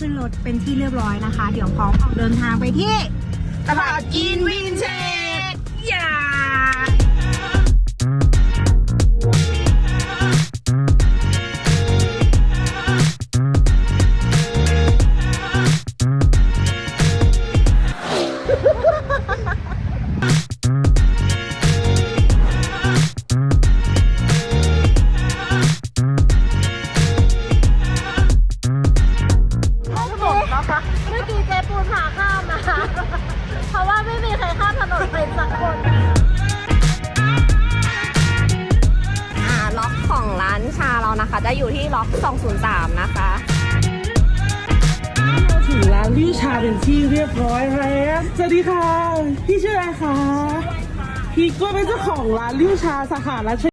ขึ้นรถเป็นที่เรียบร้อยนะคะ เดี๋ยวพร้อมออกเดินทางไปที่ตลาดกินวินเช เมื่อกี้เจ๊ปูนพาข้ามมาเพราะว่าไม่มีใครข้ามถนนเป็นสักคนอ่าล็อกของร้านชาเรานะคะ จะอยู่ที่ล็อก 203 นะคะเราถึงร้านลิ้วชาเป็นที่เรียบร้อยแล้วสวัสดีค่ะ พี่ชื่ออะไรคะพี่ก็เป็นเจ้าของร้านลิ้วชาสาขาราช